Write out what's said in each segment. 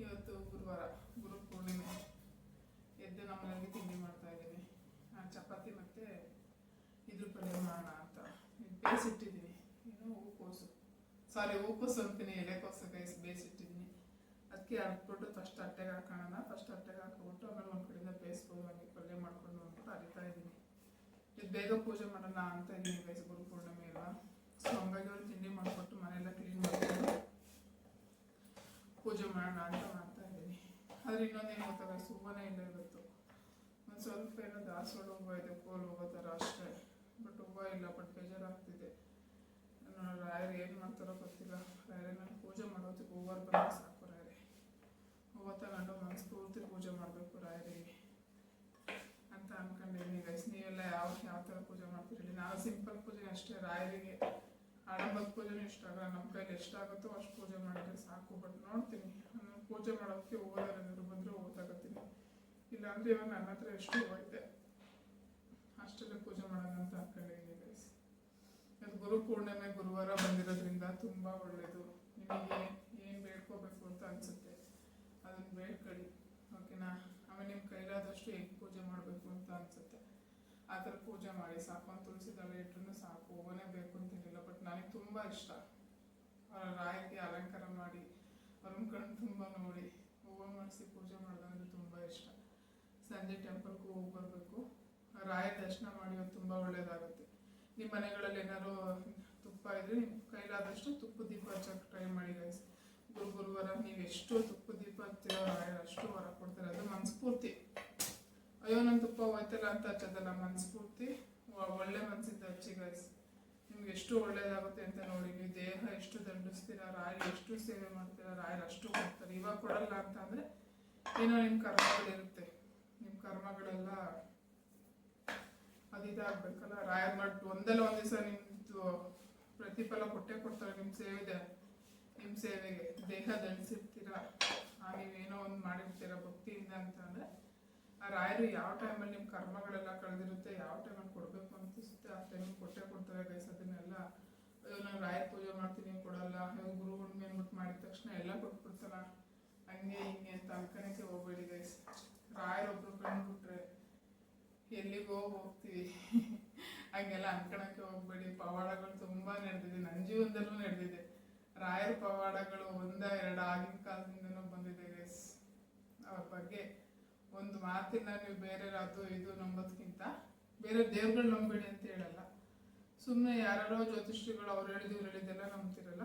ಇವತ್ತು ಗುರುವಾರ, ಗುರು ಪೂರ್ಣಿಮೆ. ಎದ್ದು ನಮ್ಮನೆಯಲ್ಲಿ ತಿಂಡಿ ಮಾಡ್ತಾ ಇದ್ದೀನಿ. ನಾನು ಚಪಾತಿ ಮತ್ತು ಇದ್ರ ಪಲ್ಯ ಮಾಡೋಣ ಅಂತ. ಬೇಯಿಸಿಟ್ಟಿದ್ದೀನಿ ಏನು ಹೂಕೋಸು ಸಾರಿ ಹೂಕೋಸು ಅಂತೀನಿ. ಎಲೆಕೋಸು ಗೈಸ್ ಬೇಯಿಸಿಟ್ಟಿದ್ದೀನಿ ಅದಕ್ಕೆ ಹಾಕ್ಬಿಟ್ಟು ಫಸ್ಟ್ ಅಟ್ಟೆಗೆ ಹಾಕೋಣ. ಫಸ್ಟ್ ಅಟ್ಟೆಗೆ ಹಾಕ್ಬಿಟ್ಟು ಆಮೇಲೆ ಒಂದು ಕಡೆಯಿಂದ ಬೇಯಿಸ್ಬೋದು, ಹಂಗೆ ಪಲ್ಯ ಮಾಡ್ಕೊಂಡು ಅಂದ್ಬಿಟ್ಟು ಅರಿತಾ ಇದ್ದೀನಿ. ಇದು ಬೇಗ ಪೂಜೆ ಮಾಡೋಣ ಅಂತ ಇದ್ದೀನಿ ಗೈಸ್ ಗುರು ಪೂರ್ಣಿಮೆ ಎಲ್ಲ. ಸೊ ಹಂಗಾಗಿ ಅವ್ರು ತಿಂಡಿ ಮಾಡಿಕೊಟ್ಟು ಮನೆಯೆಲ್ಲ ಕ್ಲೀನ್ ಮಾಡ್ಕೊಂಡು ಅಂತ ಮಾಡ್ತಾ ಇದ್ದೀನಿ. ಆದ್ರೆ ಇನ್ನೊಂದೇನು ಗೊತ್ತಾ ಸುಮ್ಮನೆ ಇಲ್ಲ ಇವತ್ತು. ಒಂದು ಸ್ವಲ್ಪ ಏನೋ ದಾಸವಾಳ ಹೂವು ಇದೆ, ಕೋಲ್ ಹೋಗೋ ಥರ ಅಷ್ಟೇ. ಬಟ್ ಹೂವು ಇಲ್ಲ, ಬಟ್ ಬೇಜಾರಾಗ್ತಿದೆ. ರಾಯರು ಏನು ಮಾಡ್ತಾರೋ ಗೊತ್ತಿಲ್ಲ. ರಾಯರೇ ನಾನು ಪೂಜೆ ಮಾಡೋದಕ್ಕೆ ಓವರ್ ಬಂದು ಸಾಕು ರಾಯರೇ. ಹೂವು ತಗೊಂಡು ಮನಸ್ಸು ಪೂರ್ತಿ ಪೂಜೆ ಮಾಡಬೇಕು ರಾಯರಿಗೆ ಅಂತ ಅಂದ್ಕೊಂಡಿದ್ದೀನಿ ಗೈಸ್ ನೀವೆಲ್ಲ ಯಾವ ಯಾವ ಥರ ಪೂಜೆ ಮಾಡ್ತೀರಿ ನಾವು ಸಿಂಪಲ್ ಪೂಜೆ ಅಷ್ಟೇ, ರಾಯರಿಗೆ ಆಡಂಬದ ಪೂಜೆನೂ ಇಷ್ಟ ಆಗಲ್ಲ. ನಮ್ಮ ಕೈಲಿ ಎಷ್ಟಾಗುತ್ತೋ ಅಷ್ಟು ಪೂಜೆ ಮಾಡಿದ್ರೆ ಸಾಕು. ಬಟ್ ನೋಡ್ತೀನಿ. ಪೂಜೆ ಮಾಡೋದಕ್ಕೆ ಓದೋರು ಬಂದರೆ ಓದಾಕತ್ತೀನಿ ಇಲ್ಲಾಂದರೆ ಇವಾಗ ನನ್ನ ಹತ್ರ ಎಷ್ಟು ಹೋಯ್ತೆ ಅಷ್ಟಲ್ಲೇ ಪೂಜೆ ಮಾಡೋಣ ಅಂತ ಅನ್ಕೊಂಡಿದ್ದೀನಿ ಗೈಸ್ ಅದು ಗುರು ಪೂರ್ಣಿಮೆ ಗುರುವಾರ ಬಂದಿರೋದ್ರಿಂದ ತುಂಬ ಒಳ್ಳೆಯದು ನಿಮಗೆ ಏನು ಬೇಡ್ಕೋಬೇಕು ಅಂತ ಅನಿಸುತ್ತೆ, ಅದನ್ನು ಬೇಡ್ಕೊಳ್ಳಿ. ಓಕೆನಾ? ಆಮೇಲೆ ನಿಮ್ಮ ಕೈಲಾದಷ್ಟು ಹೆಂಗೆ ಪೂಜೆ ಮಾಡಬೇಕು ಅಂತ ಅನಿಸುತ್ತೆ. ಆ ಥರ ಪೂಜೆ ಮಾಡಿ, ಸಾಕು. ಅಂತ ತುಳಸಿ ದಳ ಇಟ್ರೂ ಸಾಕು. ಹೂವನೇ ಬೇಕು ಅಂತೇನಿಲ್ಲ ಬಟ್ ನನಗೆ ತುಂಬ ಇಷ್ಟ. ರಾಯಕ್ಕೆ ಅಲಂಕಾರ ಮಾಡಿ ಅವ್ರನ್ನ ಕಣ್ಣು ತುಂಬ ನೋಡಿ. ಹೂವು ಮಾಡಿಸಿ ಪೂಜೆ ಮಾಡೋದಂದ್ರೆ ತುಂಬ ಇಷ್ಟ. ಸಂಜೆ ಟೆಂಪಲ್ಗೂ ಹೋಗಿ ಬರಬೇಕು. ರಾಯ ದರ್ಶನ ಮಾಡಿ ತುಂಬ ಒಳ್ಳೆಯದಾಗುತ್ತೆ ನಿಮ್ಮ ಮನೆಗಳಲ್ಲಿ ಏನಾದ್ರು ತುಪ್ಪ ಇದ್ರೆ ನಿಮ್ಮ ಕೈಲಾದಷ್ಟು ತುಪ್ಪ ದೀಪ ಹಚ್ಚಕ್ಕೆ ಟ್ರೈ ಮಾಡಿ ಗೈಸ್ ಗುರು ಗುರುವಾರ ನೀವು ಎಷ್ಟು ತುಪ್ಪ ದೀಪ ರಾಯರು ಅಷ್ಟು ವರ ಕೊಡ್ತಾರೆ. ಅದು ಮನಸ್ಫೂರ್ತಿ. ಅಯ್ಯೋ ನನ್ನ ತುಪ್ಪ ಹೋಯ್ತಲ್ಲ ಅಂತ ಹಚ್ಚೋದಲ್ಲ, ಮನಸ್ಫೂರ್ತಿ. ಒಳ್ಳೆ ಮನಸ್ಸಿಂದ ಹಚ್ಚಿ ಗೈಸ್ ನಿಮ್ಗೆ ಎಷ್ಟು ಒಳ್ಳೇದಾಗುತ್ತೆ ಅಂತ ನೋಡಿ, ನೀವು ದೇಹ ಎಷ್ಟು ದಂಡಿಸ್ತೀರಾ ರಾಯರು ಎಷ್ಟು ಸೇವೆ ಮಾಡ್ತೀರಾ, ರಾಯರು ಅಷ್ಟು ಕೊಡ್ತಾರೆ. ಇವಾಗ ಕೊಡಲ್ಲ ಅಂತ ಅಂದರೆ ಏನೋ ನಿಮ್ಮ ಕರ್ಮಗಳಿರುತ್ತೆ ನಿಮ್ಮ ಕರ್ಮಗಳೆಲ್ಲ ಅದು ಇದಾಗಬೇಕಲ್ಲ. ರಾಯರ್ ಮಾಡಿ, ಒಂದಲ್ಲ ಒಂದು ದಿವಸ ನಿಮ್ಮದು ಪ್ರತಿಫಲ ಕೊಟ್ಟೇ ಕೊಡ್ತಾರೆ ನಿಮ್ಮ ಸೇವೆ ನಿಮ್ಮ ಸೇವೆಗೆ. ದೇಹ ದಂಡಿಸಿರ್ತೀರ ನೀವೇನೋ ಒಂದು ಮಾಡಿರ್ತೀರ ಭಕ್ತಿಯಿಂದ ಅಂತ ಅಂದರೆ ರಾಯರು ಯಾವ ಟೈಮಲ್ಲಿ ನಿಮ್ಮ ಕರ್ಮಗಳೆಲ್ಲ ಕಳೆದಿರುತ್ತೆ, ಯಾವ ಟೈಮಲ್ಲಿ ಕೊಡಬೇಕು ಅನಿಸುತ್ತೆ ಆ ಟೈಮಿಗೆ ಕೊಟ್ಟೇ ಕೊಡ್ತಾರೆ ಗೈಸ್ ಅದನ್ನೆಲ್ಲ ನಾನು ರಾಯರ ಪೂಜೆ ಮಾಡ್ತೀನಿ ಕೊಡಲ್ಲ, ಅಯ್ಯೋ, ಗುರು ಹುಣ್ಣಿಮೆ ಅಂದ್ಬಿಟ್ಟು ಮಾಡಿದ ತಕ್ಷಣ ಎಲ್ಲ ಕೊಟ್ಬಿಡ್ತಾರ. ಹಂಗೆ ಹಿಂಗೆ ಅಂತ ಅನ್ಕೊಳಕ್ಕೆ ಹೋಗ್ಬೇಡಿ ಗೈಸ್ ರಾಯರೊಬ್ರು ಎಲ್ಲಿಗೆ ಎಲ್ಲಿಗೋ ಹೋಗ್ತೀವಿ? ಹಂಗೆಲ್ಲ ಅನ್ಕೊಳಕ್ಕೆ ಹೋಗ್ಬೇಡಿ. ಪವಾಡಗಳು ತುಂಬಾ ನಡೆದಿದೆ ನನ್ನ ಜೀವನದಲ್ಲೂ ನಡೆದಿದೆ. ರಾಯರ ಪವಾಡಗಳು ಒಂದ, ಎರಡ ಆಗಿನ ಕಾಲದಿಂದನೂ ಬಂದಿದೆ ಗೈಸ್ ಅವ್ರ ಬಗ್ಗೆ ಒಂದು ಮಾತಿನ ನೀವು ಬೇರೆ ಅದು ಇದು ನಂಬೋದಕ್ಕಿಂತ ಬೇರೆ ದೇವ್ರುಗಳು ನಂಬೇಡಿ ಅಂತ ಹೇಳಲ್ಲ. ಸುಮ್ಮನೆ ಯಾರೋ ಜ್ಯೋತಿಷ್ಯಗಳು ಅವ್ರು ಹೇಳಿದ್ರು ಹೇಳಿದ್ದೆಲ್ಲ ನಂಬ್ತಿರಲ್ಲ.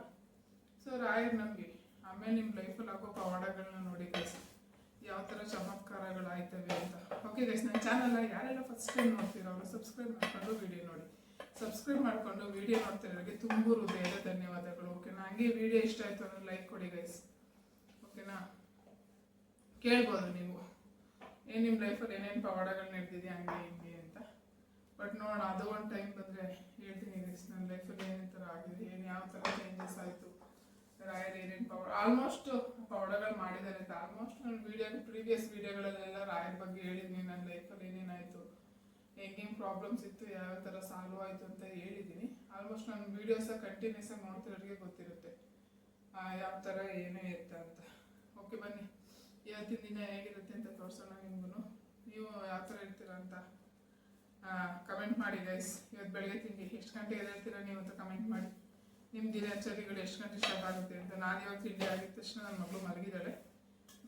ಸೊ ರಾಯರ್ ನಂಬಿ. ಆಮೇಲೆ ನಿಮ್ಮ ಲೈಫಲ್ಲಿ ಆಗೋ ಪವಾಡಗಳನ್ನ ನೋಡಿ ಗೈಸ್ ಯಾವ ಥರ ಚಮತ್ಕಾರಗಳಾಯ್ತವೆ ಅಂತ. ಓಕೆ ಗೈಸ್ ನನ್ನ ಚಾನಲ್ ಯಾರೆಲ್ಲ ಫಸ್ಟ್ ಟೈಮ್ ನೋಡ್ತೀರೋ ಅವರು ಸಬ್ಸ್ಕ್ರೈಬ್ ಮಾಡ್ಕೊಂಡು ವಿಡಿಯೋ ನೋಡಿ. ಸಬ್ಸ್ಕ್ರೈಬ್ ಮಾಡಿಕೊಂಡು ವಿಡಿಯೋ ನೋಡ್ತಿರೋರಿಗೆ ತುಂಬ ಹೃದಯದ ಧನ್ಯವಾದಗಳು. ಓಕೆನಾ ಹಂಗೆ ವಿಡಿಯೋ ಇಷ್ಟ ಆಯಿತು ಅಂದ್ರೆ ಲೈಕ್ ಕೊಡಿ ಗೈಸ್ ಓಕೆನಾ ಕೇಳ್ಬೋದು ನೀವು. ಏನು ನಿಮ್ಮ ಲೈಫಲ್ಲಿ ಏನೇನು ಪವಾಡಗಳು ನಡೆದಿದೆ ಹಂಗೆ, ಹಿಂಗೆ ಅಂತ? ಬಟ್ ನೋಡೋಣ ಅದು ಒಂದು ಟೈಮ್ ಬಂದರೆ ಹೇಳ್ತೀನಿ ನೆಕ್ಸ್ಟ್ ನನ್ನ ಲೈಫಲ್ಲಿ ಏನೇನು ಥರ ಆಗಿದೆ, ಏನು ಯಾವ ಥರ ಚೇಂಜಸ್ ಆಯಿತು, ರಾಯರ್ ಏನೇನು ಪವಾಡ ಆಲ್ಮೋಸ್ಟ್ ಪವಾಡಗಳು ಮಾಡಿದ್ದಾರೆ ಅಂತ. ಆಲ್ಮೋಸ್ಟ್ ನನ್ನ ವೀಡಿಯೋ ಪ್ರೀವಿಯಸ್ ವೀಡಿಯೋಗಳಲ್ಲೆಲ್ಲ ರಾಯರ್ ಬಗ್ಗೆ ಹೇಳಿದ್ದೀನಿ ನನ್ನ ಲೈಫಲ್ಲಿ ಏನೇನಾಯಿತು ಹೆಂಗೇನು ಪ್ರಾಬ್ಲಮ್ಸ್ ಇತ್ತು, ಯಾವ ಥರ ಸಾಲ್ವ್ ಆಯಿತು ಅಂತ ಹೇಳಿದ್ದೀನಿ. ಆಲ್ಮೋಸ್ಟ್ ನನ್ನ ವೀಡಿಯೋಸ ಕಂಟಿನ್ಯೂಸ್ ಆಗಿ ನೋಡ್ತಿರೋರಿಗೆ ಗೊತ್ತಿರುತ್ತೆ ಯಾವ ಥರ ಏನೇ ಇತ್ತ ಅಂತ. ಓಕೆ ಬನ್ನಿ. ಇವತ್ತಿನ ದಿನ ಹೇಗಿರುತ್ತೆ ಅಂತ ತೋರಿಸೋಣ ನಿಮ್ಗೂ ನೀವು ಯಾವ ಥರ ಇರ್ತೀರ ಅಂತ ಕಮೆಂಟ್ ಮಾಡಿ ಗೈಸ್ ಇವತ್ತು ಬೆಳಗ್ಗೆ ತಿಂಡಿ. ಎಷ್ಟು ಗಂಟೆಗೆ ಎದ್ದೇಳ್ತೀರಾ ನೀವು ಅಂತ ಕಮೆಂಟ್ ಮಾಡಿ. ನಿಮ್ಮ ದಿನಚರಿಗಳು ಎಷ್ಟು ಗಂಟೆ ಸ್ಟಾರ್ಟ್ ಆಗುತ್ತೆ ಅಂತ. ನಾನು ಇವಾಗ ತಿಂಡಿ ಆಗಿದ ತಕ್ಷಣ ನನ್ನ ಮಗಳು ಮಲಗಿದ್ದಾಳೆ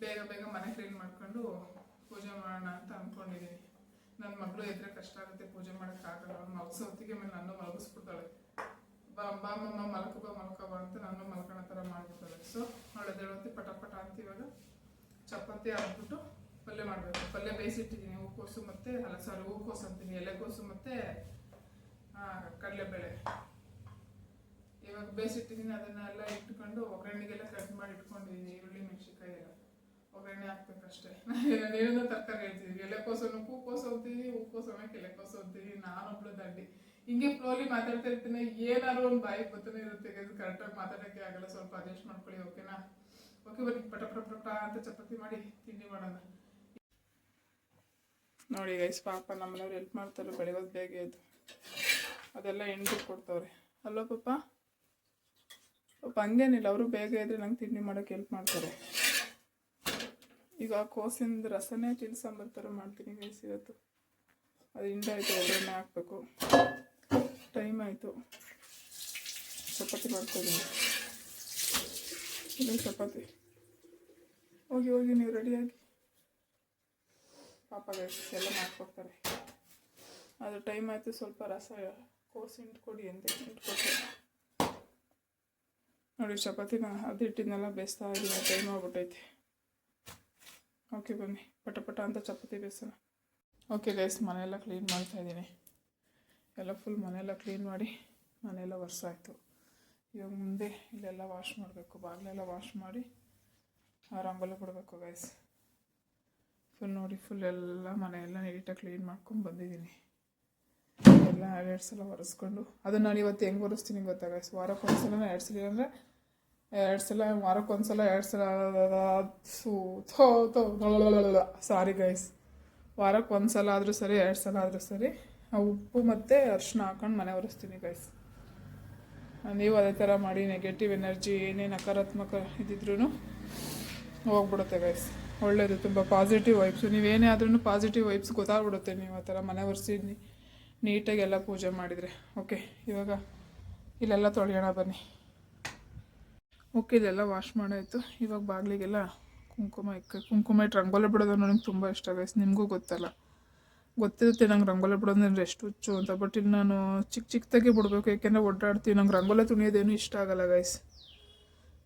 ಬೇಗ ಬೇಗ ಮನೆ ಕ್ಲೀನ್ ಮಾಡ್ಕೊಂಡು ಪೂಜೆ ಮಾಡೋಣ ಅಂತ ಅಂದ್ಕೊಂಡಿದ್ದೀನಿ ನನ್ನ ಮಗಳು ಎದ್ರೆ ಕಷ್ಟ ಆಗುತ್ತೆ ಪೂಜೆ ಮಾಡೋಕ್ಕಾಗಲ್ಲ ಅವ್ಳು ಮಲಗಿಸೋ ಹೊತ್ತಿಗೆ ಮೇಲೆ ನಾನು ಮಲಗಿಸ್ಬಿಡ್ತಾಳೆ. ಬಾ ಬಾ, ಮಮ್ಮ ಬಾ ಮಲ್ಕ ಬಾ ಅಂತ ನಾನು ಮಲ್ಕೊಳೋ ಥರ ಮಾಡ್ಬಿಡ್ತಾಳೆ. ಸೊ ಅವಳು ಎದ್ದೇಳೋತಿ ಪಟ ಪಟ ಅಂತ ಇವಾಗ ಚಪಾತಿ ಹಾಕ್ಬಿಟ್ಟು ಪಲ್ಯ ಮಾಡಬೇಕು. ಪಲ್ಯ ಬೇಯಿಸಿಟ್ಟಿದ್ದೀನಿ ಹೂಕೋಸು ಮತ್ತು ಅಲ್ಲ ಸಾರಿ ಹೂಕೋಸು ಅಂತೀನಿ, ಎಲೆಕೋಸು ಮತ್ತು ಕಡಲೆಬೇಳೆ. ಇವಾಗ ಬೇಯಿಸಿಟ್ಟಿದ್ದೀನಿ ಅದನ್ನೆಲ್ಲ ಇಟ್ಕೊಂಡು ಒಗ್ಗರಣೆಗೆಲ್ಲ ಕಟ್ ಮಾಡಿ ಇಟ್ಕೊಂಡಿದ್ದೀನಿ, ಈರುಳ್ಳಿ, ಮೆಣಸಿನ್ಕಾಯಿ ಎಲ್ಲ. ಒಗ್ಗರಣೆ ಹಾಕ್ಬೇಕಷ್ಟೇ ನಾನೇನೋ ತರಕಾರಿ ಹೇಳ್ತಿದ್ದೀನಿ ಎಲೆಕೋಸನ್ನು ಹೂಕೋಸು ಅಂತೀನಿ ಹೂಕೋಸು ಆಮೇಲೆ ಎಲೆಕೋಸು ಅಂತೀನಿ. ನಾನೊಬ್ಳು ದಂಡಿ. ಹಿಂಗೆ ಫ್ಲೋಲಿ ಮಾತಾಡ್ತಾ ಇರ್ತೀನಿ. ಏನಾದ್ರು ಒಂದು ಬಾಯಿಗೆ ಬತ್ತನೇ ಇರುತ್ತೆ ಕರೆಕ್ಟಾಗಿ ಮಾತಾಡೋಕ್ಕೆ ಆಗಲ್ಲ. ಸ್ವಲ್ಪ ಅಡ್ಜಸ್ಟ್ ಮಾಡ್ಕೊಳ್ಳಿ ಓಕೆನಾ ಓಕೆ, ಬನ್ನಿ. ಪಟ ಪಟ ಪಟ ಅಂತ ಚಪಾತಿ ಮಾಡಿ ತಿಂಡಿ ಮಾಡೋಣ. ನೋಡಿ ಗೈಸ್ ಪಾಪ ನಮ್ಮನೆಯವ್ರು ಹೆಲ್ಪ್ ಮಾಡ್ತಾರೆ ಬೆಳಗೋದು ಬೇಗ ಎದ್ದು. ಅದೆಲ್ಲ ಎಂಟು ಕೊಡ್ತಾವ್ರೆ. ಅಲ್ಲೋ ಪಾಪ? ಪಾಪ ಹಂಗೇನಿಲ್ಲ, ಅವರು ಬೇಗ ಇದ್ರೆ ನಂಗೆ ತಿಂಡಿ ಮಾಡೋಕ್ಕೆ ಹೆಲ್ಪ್ ಮಾಡ್ತಾರೆ. ಈಗ ಕೋಸಿಂದ ರಸನೇ ತಿನ್ಸಂಬರ್ ಥರ ಮಾಡ್ತೀನಿ ಗೈಸ್ ಇವತ್ತು. ಅದು ಹಿಂಡಾಯಿತು ಒಗ್ಗರಣೆ ಹಾಕಬೇಕು. ಟೈಮ್ ಆಯಿತು. ಚಪಾತಿ ಮಾಡ್ತಾಯಿದ್ದೀನಿ ಇಲ್ಲಿ ಚಪಾತಿ ಹೋಗಿ ಹೋಗಿ ನೀವು ರೆಡಿಯಾಗಿ ಪಾಪ ಎಲ್ಲ ಮಾಡ್ಕೊಡ್ತಾರೆ ಅದು ಟೈಮ್ ಆಯಿತು ಸ್ವಲ್ಪ ರಸ ಕೋಸು ಕೊಡಿ ಅಂತ ಹಿಂಡ್ಕೊಟ್ಟೆ ನೋಡಿ ಚಪಾತಿನ ಅದು ಹಿಟ್ಟಿನೆಲ್ಲ ಬೇಯಿಸ್ತಾ ಇದ್ದೀನಿ ಟೈಮ್ ಆಗ್ಬಿಟ್ಟೈತೆ ಓಕೆ ಬನ್ನಿ ಪಟ ಪಟ ಅಂತ ಚಪಾತಿ ಬೇಯಿಸೋಣ ಓಕೆ ಗೈಸ್ ಮನೆಯೆಲ್ಲ ಕ್ಲೀನ್ ಮಾಡ್ತಾ ಇದ್ದೀನಿ ಎಲ್ಲ ಫುಲ್ ಮನೆಯೆಲ್ಲ ಕ್ಲೀನ್ ಮಾಡಿ ಮನೆಯೆಲ್ಲ ಒರೆಸಾಯ್ತು ಇವಾಗ ಮುಂದೆ ಇಲ್ಲೆಲ್ಲ ವಾಶ್ ಮಾಡಬೇಕು. ಬಾಗಿಲೆಲ್ಲ ವಾಶ್ ಮಾಡಿ ಆ ರಂಗೋಲಿ ಬಿಡಬೇಕು ಗೈಸ್ ಫುಲ್ ನೋಡಿ ಫುಲ್ ಎಲ್ಲ ಮನೆಯೆಲ್ಲ ನೀಟಾಗಿ ಕ್ಲೀನ್ ಮಾಡ್ಕೊಂಡು ಬಂದಿದ್ದೀನಿ. ಎಲ್ಲ ಎರಡು ಸಲ ಒರೆಸ್ಕೊಂಡು. ಅದನ್ನು ನಾನು ಇವತ್ತು ಹೆಂಗೆ ಒರೆಸ್ತೀನಿ ಗೊತ್ತಾ ಗೈಸ್ ವಾರಕ್ಕೆ ಒಂದು ಸಲ ಎರಡು ಸಲ ಅಂದರೆ ಎರಡು ಸಲ ವಾರಕ್ಕೊಂದು ಸಲ ಎರಡು ಸಲ ಸೂ ಸಾರಿ ಗೈಸ್ ವಾರಕ್ಕೆ ಒಂದು ಸಲ ಆದರೂ ಸರಿ ಎರಡು ಸಲ ಆದರೂ ಸರಿ. ಉಪ್ಪು ಮತ್ತು ಅರಿಶಿನ ಹಾಕೊಂಡು ಮನೆ ಒರೆಸ್ತೀನಿ ಗೈಸ್ ನೀವು ಅದೇ ಥರ ಮಾಡಿ ನೆಗೆಟಿವ್ ಎನರ್ಜಿ ಏನೇ ನಕಾರಾತ್ಮಕ ಇದ್ದಿದ್ರೂ ಹೋಗ್ಬಿಡುತ್ತೆ ಗೈಸ್ ಒಳ್ಳೇದು, ತುಂಬ ಪಾಸಿಟಿವ್ ವೈಬ್ಸು ನೀವೇನೇ ಆದ್ರೂ ಪಾಸಿಟಿವ್ ವೈಬ್ಸ್ ಗೊತ್ತಾಗ್ಬಿಡುತ್ತೆ ನೀವು ಆ ಥರ ಮನೆ ಒರೆಸಿ ನೀಟಾಗಿ ಎಲ್ಲ ಪೂಜೆ ಮಾಡಿದರೆ. ಓಕೆ ಇವಾಗ ಇಲ್ಲೆಲ್ಲ ತೊಳೆಯೋಣ ಬನ್ನಿ. ಓಕೆ ಇದೆಲ್ಲ ವಾಶ್ ಮಾಡಾಯಿತು. ಇವಾಗ ಬಾಗಿಲಿಗೆಲ್ಲ ಕುಂಕುಮ ಇಕ್ಕ, ಕುಂಕುಮ ಇಟ್ಟು ರಂಗೋಲಿ ಬಿಡೋದು ನನಗೆ ತುಂಬ ಇಷ್ಟ ಗೈಸ್ ನಿಮಗೂ ಗೊತ್ತಲ್ಲ. ಗೊತ್ತಿರುತ್ತೆ, ನಂಗೆ ರಂಗೋಲಿ ಬಿಡೋದು ಅಂದರೆ ಎಷ್ಟು ಹುಚ್ಚು ಅಂತ ಬಟ್ ಇಲ್ಲಿ ನಾನು ಚಿಕ್ಕ ಚಿಕ್ಕದಾಗೆ ಬಿಡಬೇಕು, ಯಾಕೆಂದರೆ ಓಡಾಡ್ತೀವಿ. ನಂಗೆ ರಂಗೋಲಿ ತುಣಿಯೋದೇನು ಇಷ್ಟ ಆಗಲ್ಲ ಗೈಸ್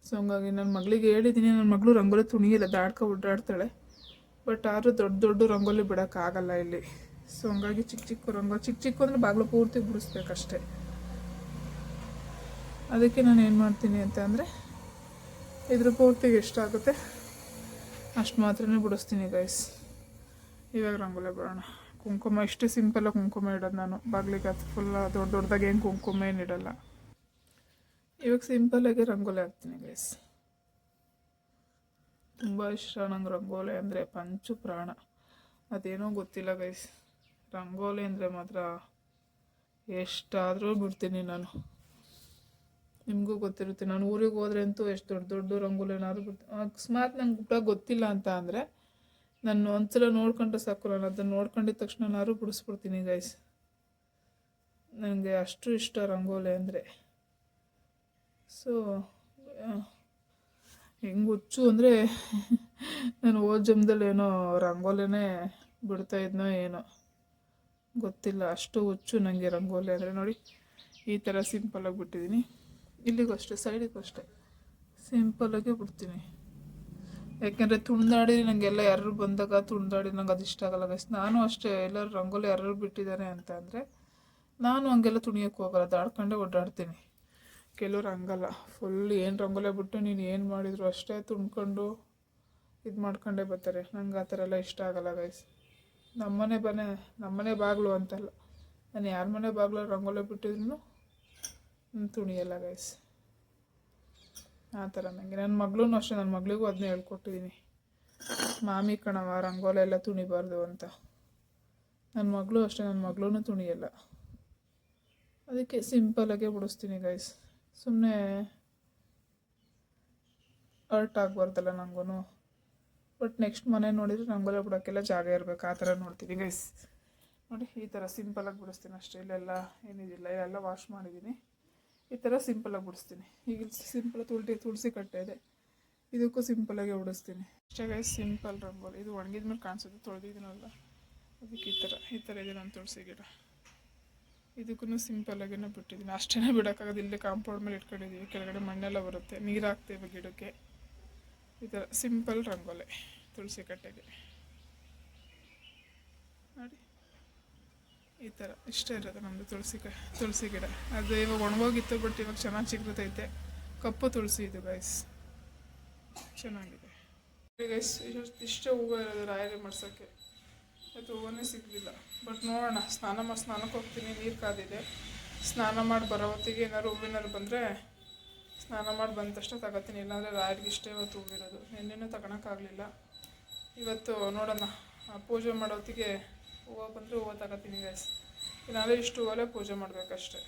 ಸೊ ಹಂಗಾಗಿ ನನ್ನ ಮಗಳಿಗೆ ಹೇಳಿದ್ದೀನಿ ನನ್ನ ಮಗಳು ರಂಗೋಲಿ ತುಣಿಯಲ್ಲ, ದಾಡ್ಕ ಓಡಾಡ್ತಾಳೆ. ಬಟ್ ಆದರೂ ದೊಡ್ಡ ದೊಡ್ಡ ರಂಗೋಲಿ ಬಿಡೋಕ್ಕಾಗಲ್ಲ ಇಲ್ಲಿ. ಸೊ ಹಂಗಾಗಿ ಚಿಕ್ಕ ಚಿಕ್ಕ ರಂಗೋಲಿ ಚಿಕ್ಕ ಚಿಕ್ಕ ಅಂದರೆ ಬಾಗಿಲು ಪೂರ್ತಿ ಬಿಡಿಸ್ಬೇಕಷ್ಟೆ ಅದಕ್ಕೆ ನಾನು ಏನು ಮಾಡ್ತೀನಿ ಅಂತ ಅಂದರೆ, ಇದ್ರ ಪೂರ್ತಿಗೆ ಎಷ್ಟಾಗುತ್ತೆ ಅಷ್ಟು ಮಾತ್ರನೇ ಬಿಡಿಸ್ತೀನಿ ಗೈಸ್ ಇವಾಗ ರಂಗೋಲಿ ಬಿಡೋಣ. ಕುಂಕುಮ, ಇಷ್ಟು ಸಿಂಪಲಾಗಿ ಕುಂಕುಮ ಇಡೋದು ನಾನು. ಬಾಗಿಲಿಗೆ ಅದು ಫುಲ್ ದೊಡ್ಡ ದೊಡ್ಡದಾಗಿ ಏನು ಕುಂಕುಮ ಏನು ಇಡಲ್ಲ. ಇವಾಗ ಸಿಂಪಲಾಗಿ ರಂಗೋಲಿ ಹಾಕ್ತೀನಿ ಗೈಸ್ ತುಂಬ ಇಷ್ಟ ನಂಗೆ ರಂಗೋಲಿ ಅಂದರೆ ಪಂಚು ಪ್ರಾಣ. ಅದೇನೋ ಗೊತ್ತಿಲ್ಲ ಗೈಸ್ ರಂಗೋಲಿ ಅಂದರೆ ಮಾತ್ರ ಎಷ್ಟಾದರೂ ಬಿಡ್ತೀನಿ ನಾನು. ನಿಮಗೂ ಗೊತ್ತಿರುತ್ತೆ. ನಾನು ಊರಿಗೆ ಹೋದ್ರೆ ಅಂತೂ ಎಷ್ಟು ದೊಡ್ಡ ದೊಡ್ಡ ರಂಗೋಲಿ ಏನಾದ್ರು ಬಿಡ್ತೀನಿ. ಅಕಸ್ಮಾತ್ ನಂಗೆ ಊಟ ಗೊತ್ತಿಲ್ಲ ಅಂತ ಅಂದರೆ ನಾನು ಒಂದ್ಸಲ ನೋಡ್ಕೊಂಡ್ರೆ ಸಾಕು, ನಾನು ಅದನ್ನು ನೋಡ್ಕೊಂಡಿದ್ದ ತಕ್ಷಣ ನಾನು ಬಿಡಿಸ್ಬಿಡ್ತೀನಿ ಗೈಸ್ ನನಗೆ ಅಷ್ಟು ಇಷ್ಟ ರಂಗೋಲಿ ಅಂದರೆ. ಸೊ ಹೆಂಗೆ ಹುಚ್ಚು ಅಂದರೆ ನಾನು ಓದ್ ಜಮ್ದಲ್ಲಿ ಏನೋ ರಂಗೋಲಿನೇ ಬಿಡ್ತಾ ಇದ್ನೋ ಏನೋ. ಗೊತ್ತಿಲ್ಲ, ಅಷ್ಟು ಹುಚ್ಚು ನನಗೆ ರಂಗೋಲಿ ಅಂದರೆ. ನೋಡಿ, ಈ ಥರ ಸಿಂಪಲಾಗಿ ಬಿಟ್ಟಿದ್ದೀನಿ. ಇಲ್ಲಿಗೂ ಅಷ್ಟೇ ಸೈಡಿಗೂ ಅಷ್ಟೇ. ಸಿಂಪಲ್ಲಾಗೆ ಬಿಡ್ತೀನಿ. ಯಾಕೆಂದರೆ ತುಂಡಾಡಿ ನನಗೆಲ್ಲ ಯಾರು ಬಂದಾಗ ತುಂಡಾಡಿ ನಂಗೆ ಅದು ಇಷ್ಟ ಆಗಲ್ಲ ಗೈಸ್ ನಾನು ಅಷ್ಟೇ, ಎಲ್ಲರೂ ರಂಗೋಲಿ ಯಾರು ಬಿಟ್ಟಿದ್ದಾರೆ ಅಂತ ಅಂದರೆ ನಾನು ಹಂಗೆಲ್ಲ ತುಣಿಯೋಕ್ಕೆ ಹೋಗಲ್ಲ, ದಾಡ್ಕೊಂಡೆ ಓಡಾಡ್ತೀನಿ. ಕೆಲವ್ರು ಹಂಗಲ್ಲ ಫುಲ್ ಏನು ರಂಗೋಲಿ ಬಿಟ್ಟು ನೀನು ಏನು ಮಾಡಿದ್ರು ಅಷ್ಟೇ ತುಂಡ್ಕೊಂಡು ಇದು ಮಾಡ್ಕೊಂಡೇ ಬರ್ತಾರೆ. ನಂಗೆ ಆ ಥರ ಎಲ್ಲ ಇಷ್ಟ ಆಗಲ್ಲ ಗೈಸ್ ನಮ್ಮನೆ ಮನೆ ನಮ್ಮನೆ ಬಾಗಿಲು ಅಂತಲ್ಲ. ನಾನು ಯಾರ ಮನೆ ಬಾಗಿಲು ರಂಗೋಲಿ ಬಿಟ್ಟಿದ್ರು ತುಣಿಯಲ್ಲ ಗೈಸ್ ಆ ಥರ ನನಗೆ ನನ್ನ ಮಗಳೂ ಅಷ್ಟೇ, ನನ್ನ ಮಗಳಿಗೂ ಅದನ್ನ ಹೇಳ್ಕೊಟ್ಟಿದ್ದೀನಿ ಮಾಮಿ ಕಣವ ರಂಗೋಲೆ ಎಲ್ಲ ತುಣಿಬಾರ್ದು ಅಂತ. ನನ್ನ ಮಗಳು ಅಷ್ಟೇ, ನನ್ನ ಮಗಳೂ ತುಣಿಯಲ್ಲ. ಅದಕ್ಕೆ ಸಿಂಪಲಾಗೆ ಬಿಡಿಸ್ತೀನಿ ಗೈಸ್ ಸುಮ್ಮನೆ ಅರ್ಟ್ ಆಗಬಾರ್ದಲ್ಲ ನನಗೂ ಬಟ್ ನೆಕ್ಸ್ಟ್ ಮನೆ ನೋಡಿದರೆ ರಂಗೋಲೆ ಬಿಡೋಕ್ಕೆಲ್ಲ ಜಾಗ ಇರಬೇಕು, ಆ ಥರ ನೋಡ್ತೀನಿ ಗೈಸ್ ನೋಡಿ, ಈ ಥರ ಸಿಂಪಲಾಗಿ ಬಿಡಿಸ್ತೀನಿ ಅಷ್ಟೇ. ಇಲ್ಲೆಲ್ಲ ಏನಿದಿಲ್ಲ, ಇಲ್ಲೆಲ್ಲ ವಾಶ್ ಮಾಡಿದ್ದೀನಿ ಈ ಥರ ಸಿಂಪಲಾಗಿ ಬಿಡಿಸ್ತೀನಿ ಈಗ ಸಿಂಪಲ್ ತುಳಸಿ ತುಳಸಿ ಕಟ್ಟೆ ಇದೆ. ಇದಕ್ಕೂ ಸಿಂಪಲಾಗಿ ಬಿಡಿಸ್ತೀನಿ ಅಷ್ಟೇ ಗೈಸ್ ಸಿಂಪಲ್ ರಂಗೋಲಿ. ಇದು ಒಣಗಿದ ಮೇಲೆ ಕಾಣಿಸುತ್ತೆ, ತೊಳೆದಿದ್ದೀನಲ್ಲ. ಅದಕ್ಕೆ ಈ ಥರ ಈ ಥರ ಇದೆ ನನ್ನ ತುಳಸಿ ಗಿಡ. ಇದಕ್ಕೂ ಸಿಂಪಲಾಗೇ ಬಿಟ್ಟಿದ್ದೀನಿ ಅಷ್ಟೇನೇ ಬಿಡೋಕ್ಕಾಗೋದು. ಇಲ್ಲೇ ಕಾಂಪೌಂಡ್ ಮೇಲೆ ಇಟ್ಕೊಂಡಿದ್ದೀವಿ ಕೆಳಗಡೆ ಮಣ್ಣೆಲ್ಲ ಬರುತ್ತೆ. ನೀರು ಹಾಕ್ತೇವೆ ಗಿಡಕ್ಕೆ. ಈ ಥರ ಸಿಂಪಲ್ ರಂಗೋಲಿ. ತುಳಸಿ ಕಟ್ಟೆಗೆ. ನೋಡಿ. ಈ ಥರ ಇಷ್ಟ ಇರೋದು ನಮ್ಮದು ತುಳಸಿ ಕ, ತುಳಸಿ ಗಿಡ. ಅದು ಇವಾಗ ಒಣಗೋಗಿತ್ತು ಬಟ್ ಇವಾಗ ಚೆನ್ನಾಗಿ ಚಿಗುರ್ತೈತೆ. ಕಪ್ಪು ತುಳಸಿ ಇದು ಗೈಸ್ ಚೆನ್ನಾಗಿದೆ. ಗೈಸ್ ಇಷ್ಟೇ ಹೂವು ಇರೋದು ರಾಯರಿ ಮಾಡ್ಸೋಕ್ಕೆ ಅದು ಹೂವನ್ನೇ ಸಿಗಲಿಲ್ಲ. ಬಟ್ ನೋಡೋಣ, ಸ್ನಾನ ಮಾಡಿ ಸ್ನಾನಕ್ಕೆ ಹೋಗ್ತೀನಿ, ನೀರು ಕಾದಿದೆ. ಸ್ನಾನ ಮಾಡಿ ಬರೋ ಹೊತ್ತಿಗೆ ಏನಾದ್ರು ಹೂವಿನಾರು ಬಂದರೆ ಸ್ನಾನ ಮಾಡಿ ಬಂದ ತಕ್ಷಣ ತಗೋತೀನಿ. ಇಲ್ಲಾಂದರೆ ರಾಯರಿಗೆ ಇಷ್ಟೇ ಇವತ್ತು ಹೂವಿರೋದು. ನಿನ್ನೆನೂ ತಗೊಳಕ್ಕಾಗಲಿಲ್ಲ. ಇವತ್ತು ನೋಡೋಣ. ಪೂಜೆ ಮಾಡೋ ಹೊತ್ತಿಗೆ ಹೂವು ಬಂದರೆ ಹೂವು ತಗೋತೀನಿ ಗೈಸ್ ಇಲ್ಲಾಂದರೆ ಇಷ್ಟು ಹೂವಲ್ಲೇ ಪೂಜೆ ಮಾಡಬೇಕಷ್ಟೆ.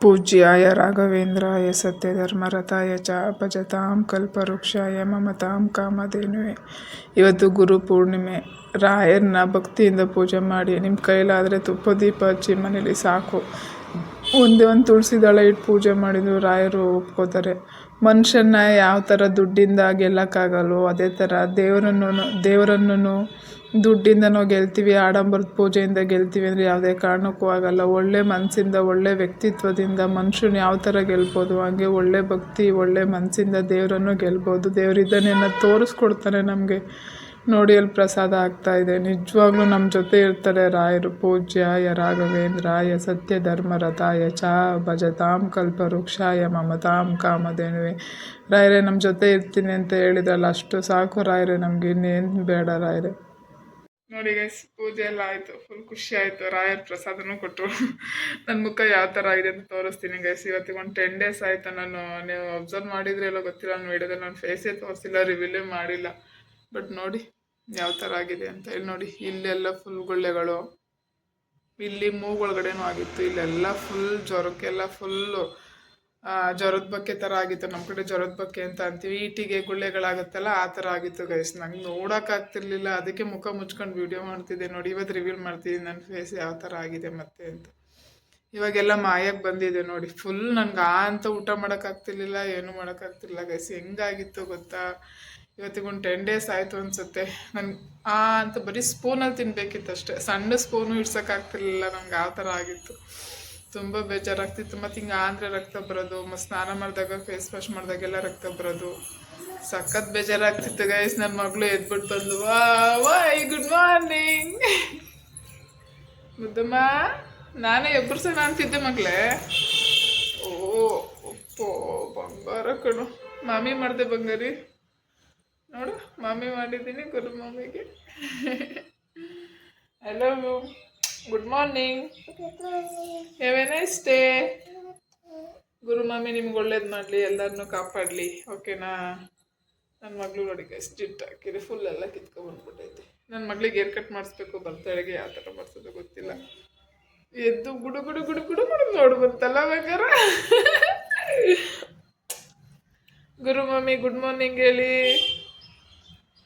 ಪೂಜ್ಯಾಯ ರಾಘವೇಂದ್ರಾಯ ಸತ್ಯಧರ್ಮರಥಾಯ ಚ ಅಪಜತಾಂ ಕಲ್ಪವೃಕ್ಷಾಯ ಮಮತಾಂ ಕಾಮಧೇನುವೆ. ಇವತ್ತು ಗುರು ಪೂರ್ಣಿಮೆ. ರಾಯರನ್ನ ಭಕ್ತಿಯಿಂದ ಪೂಜೆ ಮಾಡಿ ನಿಮ್ಮ ಕೈಲಾದರೆ ತುಪ್ಪ, ದೀಪ ಹಚ್ಚಿ ಮನೇಲಿ ಸಾಕು. ಒಂದೇ ಒಂದು ತುಳಸಿ ದಳ ಇಟ್ಟು ಪೂಜೆ ಮಾಡಿದ್ರು ರಾಯರು ಒಪ್ಕೋತಾರೆ. ಮನುಷ್ಯನ ಯಾವ ಥರ ದುಡ್ಡಿಂದ ಗೆಲ್ಲಕ್ಕಾಗಲ್ವೋ ಅದೇ ಥರ ದೇವರನ್ನು ದೇವರನ್ನು ದುಡ್ಡಿಂದ ನಾವು ಗೆಲ್ತೀವಿ, ಆಡಂಬರದ ಪೂಜೆಯಿಂದ ಗೆಲ್ತೀವಿ ಅಂದರೆ ಯಾವುದೇ ಕಾರಣಕ್ಕೂ ಆಗಲ್ಲ. ಒಳ್ಳೆ ಮನಸ್ಸಿಂದ, ಒಳ್ಳೆ ವ್ಯಕ್ತಿತ್ವದಿಂದ ಮನುಷ್ಯನ ಯಾವ ಥರ ಗೆಲ್ಬೋದು? ಹಾಗೆ ಒಳ್ಳೆ ಭಕ್ತಿ, ಒಳ್ಳೆ ಮನಸ್ಸಿಂದ ದೇವರನ್ನು ಗೆಲ್ಬೋದು. ದೇವರಿದ್ದಾನೆ ಅನ್ನೋದು ತೋರಿಸ್ಕೊಡ್ತಾನೆ ನಮಗೆ. ನೋಡಿ ಅಲ್ಲಿ ಪ್ರಸಾದ ಆಗ್ತಾ ಇದೆ. ನಿಜವಾಗ್ಲೂ ನಮ್ಮ ಜೊತೆ ಇರ್ತಾರೆ ರಾಯರು. ಪೂಜ್ಯಾಯ ರಾಘವೇಂದ್ರಾಯ ಸತ್ಯ ಧರ್ಮ ಧರ್ಮರಥಾಯ ಚ ಭಜತಾಂ ಕಲ್ಪವೃಕ್ಷಾಯ ಮಮತಾಂ ಕಾಮಧೇನುವೆ. ರಾಯರೇ, ನಮ್ಮ ಜೊತೆ ಇರ್ತೀನಿ ಅಂತ ಹೇಳಿದ್ರಲ್ಲ, ಅಷ್ಟು ಸಾಕು ರಾಯರೇ ನಮಗೆ. ಇನ್ನೇನು ಬೇಡ ರಾಯರೇ. ನೋಡಿ ಗೈಸ್ ಪೂಜೆ ಎಲ್ಲ ಆಯಿತು ಫುಲ್ ಖುಷಿ ಆಯಿತು. ರಾಯರ್ ಪ್ರಸಾದನೂ ಕೊಟ್ಟರು ನನ್ನ ಮುಖ ಯಾವ ಥರ ಇದೆ ಅಂತ ತೋರಿಸ್ತೀನಿ ಗೈಸ್ ಇವತ್ತಿಗೆ ಒಂದು ಟೆನ್ ಡೇಸ್ ಆಯಿತು ನಾನು, ನೀವು ಅಬ್ಸರ್ವ್ ಮಾಡಿದ್ರೆ ಎಲ್ಲ ಗೊತ್ತಿಲ್ಲ, ನಾನು ವಿಡಿಯೋದಲ್ಲಿ ನಾನು ಫೇಸೇ ತೋರಿಸಿಲ್ಲ ರಿವೀಲೇ ಮಾಡಿಲ್ಲ. ಬಟ್ ನೋಡಿ, ಯಾವ ಥರ ಆಗಿದೆ ಅಂತ ಹೇಳಿ ನೋಡಿ. ಇಲ್ಲೆಲ್ಲ ಫುಲ್ ಗುಳ್ಳೆಗಳು. ಇಲ್ಲಿ ಮೂಗೊಳಗಡೆನೂ ಆಗಿತ್ತು, ಇಲ್ಲೆಲ್ಲ ಫುಲ್ ಜ್ವರಕ್ಕೆಲ್ಲ ಫುಲ್ಲು ಜ್ವರದ ಬಕ್ಕೆ ಥರ ಆಗಿತ್ತು. ನಮ್ಮ ಕಡೆ ಜ್ವರದ ಬಕ್ಕೆ ಅಂತ ಅಂತೀವಿ. ಈಟಿಗೆ ಗುಳ್ಳೆಗಳಾಗುತ್ತಲ್ಲ, ಆ ಥರ ಆಗಿತ್ತು ಗೈಸ್ ನಂಗೆ ನೋಡೋಕ್ಕಾಗ್ತಿರ್ಲಿಲ್ಲ ಅದಕ್ಕೆ ಮುಖ ಮುಚ್ಕೊಂಡು ವಿಡಿಯೋ ಮಾಡ್ತಿದ್ದೆ ನೋಡಿ. ಇವತ್ತು ರಿವೀಲ್ ಮಾಡ್ತಿದ್ದೀನಿ ನನ್ನ ಫೇಸ್ ಯಾವ ಥರ ಆಗಿದೆ ಮತ್ತೆ ಅಂತ. ಇವಾಗೆಲ್ಲ ಮಾಯಕ್ಕೆ ಬಂದಿದೆ ನೋಡಿ. ಫುಲ್ ನನಗೆ ಆ ಅಂತ ಊಟ ಮಾಡೋಕ್ಕಾಗ್ತಿರ್ಲಿಲ್ಲ ಏನೂ ಮಾಡೋಕ್ಕಾಗ್ತಿರ್ಲಿಲ್ಲ ಗೈಸ್ ಹೆಂಗಾಗಿತ್ತು ಗೊತ್ತಾ? ಇವತ್ತಿಗೊಂದು ಟೆನ್ ಡೇಸ್ ಆಯಿತು ಅನಿಸುತ್ತೆ. ನನಗೆ ಆ ಅಂತ ಬರೀ ಸ್ಪೂನಲ್ಲಿ ತಿನ್ಬೇಕಿತ್ತು ಅಷ್ಟೇ ಸಣ್ಣ ಸ್ಪೂನು ಇಡ್ಸೋಕ್ಕಾಗ್ತಿರ್ಲಿಲ್ಲ ನಂಗೆ ಆ ಥರ ಆಗಿತ್ತು. ತುಂಬ ಬೇಜಾರಾಗ್ತಿತ್ತು ಮತ್ತು ಹಿಂಗೆ ಅಂದರೆ ರಕ್ತ ಬರೋದು, ಮತ್ತು ಸ್ನಾನ ಮಾಡಿದಾಗ ಫೇಸ್ ವಾಶ್ ಮಾಡಿದಾಗೆಲ್ಲ ರಕ್ತ ಬರೋದು. ಸಖತ್ ಬೇಜಾರಾಗ್ತಿತ್ತು ಗೈಸ್ ನನ್ನ ಮಗಳು ಎದ್ಬಿಟ್ಟು ಬಂದು ವಾ ವಾಯ್ ಗುಡ್ ಮಾರ್ನಿಂಗ್ ಮುದ್ದಮ್ಮ, ನಾನೇ ಎಬ್ಬರ್ಸೋಣ ಅಂತಿದ್ದೆ ಮಗಳೇ. ಓ ಒಪ್ಪೋ ಬಂಗಾರ ಕಣು. ಮಾಮಿ ಮಾಡಿದೆ ಬಂಗಾರಿ. ನೋಡು, ಮಾಮಿ ಮಾಡಿದ್ದೀನಿ ಗುರು ಮಾಮಿಗೆ. You good morning have a nice day ಗುರು ಮಾಮಿ ನಿಮ್ಗೆ ಒಳ್ಳೇದು ಮಾಡಲಿ ಎಲ್ಲರನ್ನೂ ಕಾಪಾಡಲಿ. ಓಕೆನಾ ನನ್ನ ಮಗಳು ನೋಡಿ ಸ್ಟಿಟ್ ಹಾಕಿದೆ. ಫುಲ್ ಎಲ್ಲ ಕಿತ್ಕೊಂಡ್ಬಂದ್ಬಿಟ್ಟೈತೆ. ನನ್ನ ಮಗಳಿಗೆ ಏರ್ ಕಟ್ ಮಾಡಿಸ್ಬೇಕು ಬರ್ತಾಳೆಗೆ ಯಾವ ಥರ ಮಾಡಿಸೋದು ಗೊತ್ತಿಲ್ಲ. ಎದ್ದು ಗುಡು ಗುಡು ಗುಡು ಗುಡು ಗುಡು ನೋಡು ಬಂತಲ್ಲ ಬಂಗಾರ ಗುರು ಮಮ್ಮಿ ಗುಡ್ ಮಾರ್ನಿಂಗ್ ಹೇಳಿ.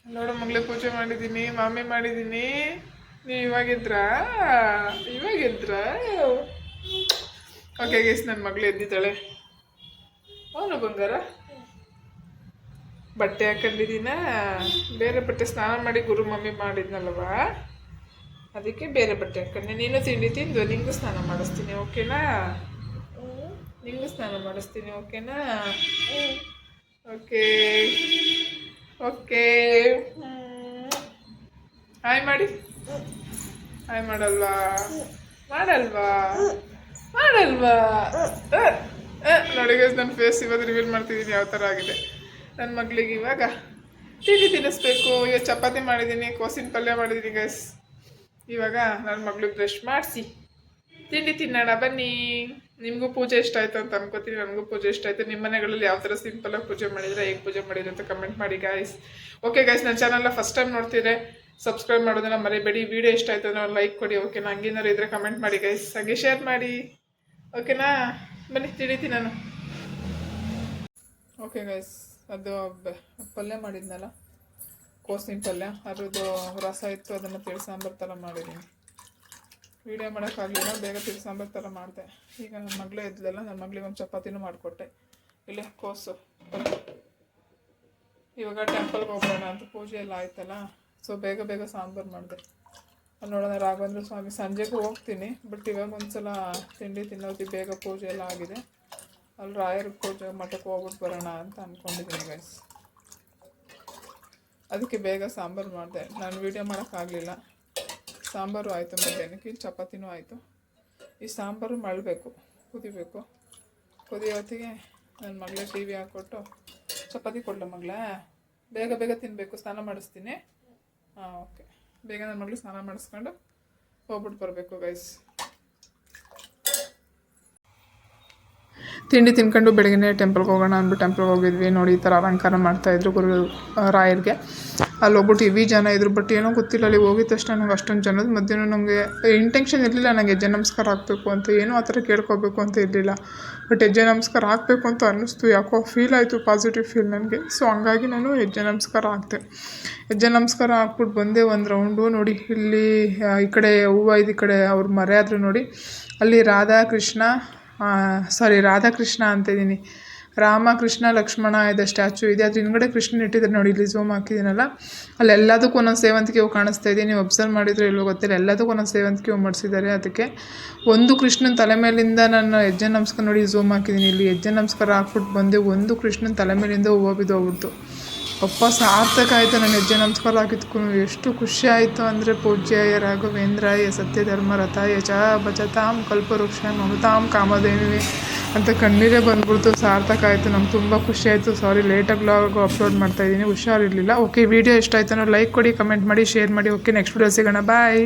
ನೋಡು ಮಗಳೇ ಪೂಜೆ ಮಾಡಿದ್ದೀನಿ ಮಾಮಿ ಮಾಡಿದ್ದೀನಿ. ನೀವು ಇವಾಗಿದ್ರಾ? ಇವಾಗಿದ್ರಾ? ಓಕೆ ಗೇಸ್ ನನ್ನ ಮಗಳು ಎದ್ದಿದ್ದಾಳೆ. ಅವನು ಬಂಗಾರ? ಬಟ್ಟೆ ಹಾಕೊಂಡಿದ್ದೀನ ಬೇರೆ ಬಟ್ಟೆ ಸ್ನಾನ ಮಾಡಿ ಗುರು ಮಮ್ಮಿ ಮಾಡಿದ್ನಲ್ವಾ ಅದಕ್ಕೆ ಬೇರೆ ಬಟ್ಟೆ ಹಾಕೊಂಡೆ. ನೀನು ತಿಂಡಿ ತಿಂದು ನಿಂಗೂ ಸ್ನಾನ ಮಾಡಿಸ್ತೀನಿ ಓಕೆನಾ? ನಿಂಗೂ ಸ್ನಾನ ಮಾಡಿಸ್ತೀನಿ ಓಕೆನಾ? ಓಕೆ. ಓಕೆ. ಹಾಯ್ ಮಾಡಿ ಹಾಯ್ ಮಾಡಲ್ವಾ? ಮಾಡಲ್ವಾ? ಮಾಡಲ್ವಾ? ನೋಡಿ ನನ್ನ ಫೇಸ್ ಇವತ್ತು ರಿವೀಲ್ ಮಾಡ್ತಿದ್ದೀನಿ ಯಾವ ಥರ ಆಗಿದೆ. ನನ್ನ ಮಗಳಿಗೆ ಇವಾಗ ತಿಂಡಿ ತಿನ್ನಿಸ್ಬೇಕು ಇವತ್ತು ಚಪಾತಿ ಮಾಡಿದ್ದೀನಿ ಕೋಸಿನ ಪಲ್ಯ ಮಾಡಿದ್ದೀನಿ ಗೈಸ್ ಇವಾಗ ನನ್ನ ಮಗಳಿಗೆ ಬ್ರಷ್ ಮಾಡಿಸಿ. ತಿಂಡಿ ತಿನ್ನೋಣ, ಬನ್ನಿ. ನಿಮಗೂ ಪೂಜೆ ಇಷ್ಟ ಆಯ್ತು ಅಂತ ಅನ್ಕೋತೀನಿ. ನನಗೂ ಪೂಜೆ ಇಷ್ಟ ಆಯ್ತು. ನಿಮ್ಮ ಮನೆಗಳಲ್ಲಿ ಯಾವ ಥರ ಸಿಂಪಲಾಗಿ ಪೂಜೆ ಮಾಡಿದ್ರೆ ಹೇಗೆ ಪೂಜೆ ಮಾಡಿದ್ರೆ ಅಂತ ಕಮೆಂಟ್ ಮಾಡಿ ಗಾಯ್ಸ್ ಓಕೆ ಗೈಸ್ ನನ್ನ ಚಾನಲ್ನ ಫಸ್ಟ್ ಟೈಮ್ ನೋಡ್ತಿದ್ರೆ ಸಬ್ಸ್ಕ್ರೈಬ್ ಮಾಡೋದನ್ನ ಮರಿಬೇಡಿ. ವಿಡಿಯೋ ಇಷ್ಟ ಆಯ್ತು ಅಂದ್ರೆ ಲೈಕ್ ಕೊಡಿ ಓಕೆನಾ ಹಂಗೇನಾರು ಇದ್ರೆ ಕಮೆಂಟ್ ಮಾಡಿ ಗೈಸ್ ಹಾಗೆ ಶೇರ್ ಮಾಡಿ. ಓಕೆನಾ ಬನ್ನಿ ತಿಳಿತಿ ನಾನು. ಓಕೆ ಗೈಸ್ ಅದು ಪಲ್ಯ ಮಾಡಿದ್ನಲ್ಲ? ಕೋಸಿನ ಪಲ್ಯ. ಅದ್ರದ್ದು ರಸ ಇತ್ತು, ಅದನ್ನು ತಿಳಿ ಸಾಂಬಾರು ಥರ ಮಾಡಿದ್ದೀನಿ. ವೀಡಿಯೋ ಮಾಡೋಕ್ಕಾಗಲಿಲ್ಲ ಬೇಗ ತಿಳಿ ಸಾಂಬಾರು ಥರ ಮಾಡಿದೆ. ಈಗ ನನ್ನ ಮಗಳೇ ಇದ್ಲಲ್ಲ ನನ್ನ ಮಗಳಿಗೆ ಒಂದು ಚಪಾತಿನೂ ಮಾಡಿಕೊಟ್ಟೆ. ಇಲ್ಲೇ ಕೋಸು. ಇವಾಗ ಟೆಂಪಲ್ಗೆ ಹೋಗೋಣ ಅಂತ ಪೂಜೆ ಎಲ್ಲ ಆಯ್ತಲ್ಲ? ಸೊ ಬೇಗ ಬೇಗ ಸಾಂಬಾರು ಮಾಡಿದೆ. ಅಲ್ಲಿ ನೋಡೋಣ, ರಾಘವೇಂದ್ರ ಸ್ವಾಮಿ. ಸಂಜೆಗೂ ಹೋಗ್ತೀನಿ. ಬಟ್ ಇವಾಗ ಒಂದ್ಸಲ ತಿಂಡಿ ತಿನ್ನೋದು, ಬೇಗ ಪೂಜೆ ಎಲ್ಲ ಆಗಿದೆ. ಅಲ್ಲಿ ರಾಯರ ಪೂಜೆ ಮಠಕ್ಕೆ ಹೋಗ್ಬಿಟ್ಟು ಬರೋಣ ಅಂತ ಅಂದ್ಕೊಂಡಿದ್ದೀನಿ ಗೈಸ್ ಅದಕ್ಕೆ ಬೇಗ ಸಾಂಬಾರು ಮಾಡಿದೆ. ನಾನು ವೀಡಿಯೋ ಮಾಡೋಕ್ಕಾಗಲಿಲ್ಲ ಸಾಂಬಾರು ಆಯಿತು ಮಧ್ಯಾಹ್ನಕ್ಕೆ, ಚಪಾತಿನೂ ಆಯಿತು. ಈ ಸಾಂಬಾರು ಮಳಬೇಕು ಕುದಿಬೇಕು. ಕುದಿಯೋ ಹೊತ್ತಿಗೆ ನನ್ನ ಮಗಳೇ ಟಿ ವಿ ಹಾಕ್ಕೊಟ್ಟು, ಚಪಾತಿ ಕೊಡಲ ಮಗಳೇ? ಬೇಗ ಬೇಗ ತಿನ್ನಬೇಕು ಸ್ನಾನ ಮಾಡಿಸ್ತೀನಿ. ಹಾಂ ಓಕೆ ಬೇಗ ನನ್ನ ಮಗಳು ಸ್ನಾನ ಮಾಡಿಸ್ಕೊಂಡು ಹೋಗ್ಬಿಟ್ಟು ಬರಬೇಕು ಗೈಸ್ ತಿಂಡಿ ತಿನ್ಕೊಂಡು ಬೆಳಗ್ಗೆ ಟೆಂಪಲ್ಗೆ ಹೋಗೋಣ ಅಂದ್ಬಿಟ್ಟು ಟೆಂಪಲ್ಗೆ ಹೋಗಿದ್ವಿ. ನೋಡಿ ಈ ಥರ ಅಲಂಕಾರ ಮಾಡ್ತಾಯಿದ್ರು ಗುರು ರಾಯರಿಗೆ. ಅಲ್ಲಿ ಹೋಗ್ಬಿಟ್ಟು ಇವಿ ಜನ ಇದ್ರು ಬಟ್ ಏನೋ ಗೊತ್ತಿಲ್ಲ, ಅಲ್ಲಿ ಹೋಗಿದ ತಕ್ಷಣ ನಂಗೆ ಅಷ್ಟೊಂದು ಜನದ ಮಧ್ಯೆ ನನಗೆ ಇಂಟೆನ್ಷನ್ ಇರಲಿಲ್ಲ ನನಗೆ ಹೆಜ್ಜೆ ನಮಸ್ಕಾರ ಹಾಕಬೇಕು ಅಂತ, ಏನೂ ಆ ಥರ ಕೇಳ್ಕೊಬೇಕು ಅಂತ ಇರಲಿಲ್ಲ. ಬಟ್ ಹೆಜ್ಜೆ ನಮಸ್ಕಾರ ಹಾಕಬೇಕು ಅಂತ ಅನ್ನಿಸ್ತು, ಯಾಕೋ ಫೀಲ್ ಆಯಿತು ಪಾಸಿಟಿವ್ ಫೀಲ್ ನನಗೆ ಸೊ ಹಂಗಾಗಿ ನಾನು ಹೆಜ್ಜೆ ನಮಸ್ಕಾರ ಹಾಕ್ತೆ ಹೆಜ್ಜೆ ನಮಸ್ಕಾರ ಹಾಕ್ಬಿಟ್ಟು ಬಂದೆ ಒಂದು ರೌಂಡು ನೋಡಿ. ಇಲ್ಲಿ ಈ ಕಡೆ ಹೂವು ಇದು ಈ ಕಡೆ ಅವ್ರ ಮರೆ ನೋಡಿ. ಅಲ್ಲಿ ರಾಧಾಕೃಷ್ಣ ಸಾರಿ ರಾಧಾಕೃಷ್ಣ ಅಂತಿದ್ದೀನಿ ರಾಮ ಕೃಷ್ಣ ಲಕ್ಷ್ಮಣ, ಇದೆ ಸ್ಟ್ಯಾಚು ಇದೆ. ಅದ್ರ ಹಿಂದ್ಗಡೆ ಕೃಷ್ಣನ ಇಟ್ಟಿದ್ದಾರೆ ನೋಡಿ, ಇಲ್ಲಿ ಝೂಮ್ ಹಾಕಿದ್ದೀನಲ್ಲ. ಅಲ್ಲಿ ಎಲ್ಲದಕ್ಕೂ ಒಂದೊಂದು ಸೇವಂತಿಗೆ ಹೂವು ಕಾಣಿಸ್ತಾ ಇದೆ. ನೀವು ಅಬ್ಸರ್ವ್ ಮಾಡಿದ್ರೆ ಇಲ್ಲೋ ಗೊತ್ತಿಲ್ಲ. ಎಲ್ಲದಕ್ಕೂ ಒಂದೊಂದು ಸೇವಂತಿಗೆ ಹೂ ಮಾಡಿಸಿದ್ದಾರೆ ಅದಕ್ಕೆ. ಒಂದು ಕೃಷ್ಣನ ತಲೆ ಮೇಲಿಂದ ನಾನು ಹೆಜ್ಜೆ ನಮಸ್ಕಾರ ನೋಡಿ, ಝೂಮ್ ಹಾಕಿದ್ದೀನಿ. ಇಲ್ಲಿ ಹೆಜ್ಜೆ ನಮಸ್ಕಾರ ಹಾಕ್ಬಿಟ್ಟು ಬಂದೆ. ಒಂದು ಕೃಷ್ಣನ ತಲೆ ಮೇಲಿಂದ ಹೂವು ಬಿದ್ದೋಗ್ಬಿಡ್ತು ಅಪ್ಪ, ಸಾರ್ಥಕ ಆಯಿತು ನಾನು ಹೆಜ್ಜೆ ನಮಸ್ಕಾರ ಹಾಕಿದ್ಕು ಎಷ್ಟು ಖುಷಿ ಆಯಿತು ಅಂದರೆ ಪೂಜ್ಯಾಯ ರಾಘವೇಂದ್ರಾಯ ಸತ್ಯಧರ್ಮರಥಾಯ ಚ ಭಜತಾಂ ಕಲ್ಪವೃಕ್ಷ ಮಮತಾಂ, ಕಾಮಧೇನುವೆ. ಅಂತ ಕಣ್ಣೀರೇ ಬಂದ್ಬಿಡ್ತು. ಸಾರ್ಥಕ ಆಯಿತು, ನಮ್ಗೆ ತುಂಬ ಖುಷಿ ಆಯಿತು. ಸಾರಿ ಲೇಟಾಗಿ ಬ್ಲಾಗ್ ಅಪ್ಲೋಡ್ ಮಾಡ್ತಾ ಮಾಡ್ತಾಯಿದ್ದೀನಿ ಹುಷಾರಿರಲಿಲ್ಲ. ಓಕೆ ವಿಡಿಯೋ ಇಷ್ಟ ಆಯ್ತು ಲೈಕ್ ಕೊಡಿ ಕಮೆಂಟ್ ಮಾಡಿ ಶೇರ್ ಮಾಡಿ. ಓಕೆ ನೆಕ್ಸ್ಟ್ ವಿಡಿಯೋ ಸಿಗೋಣ. ಬಾಯ್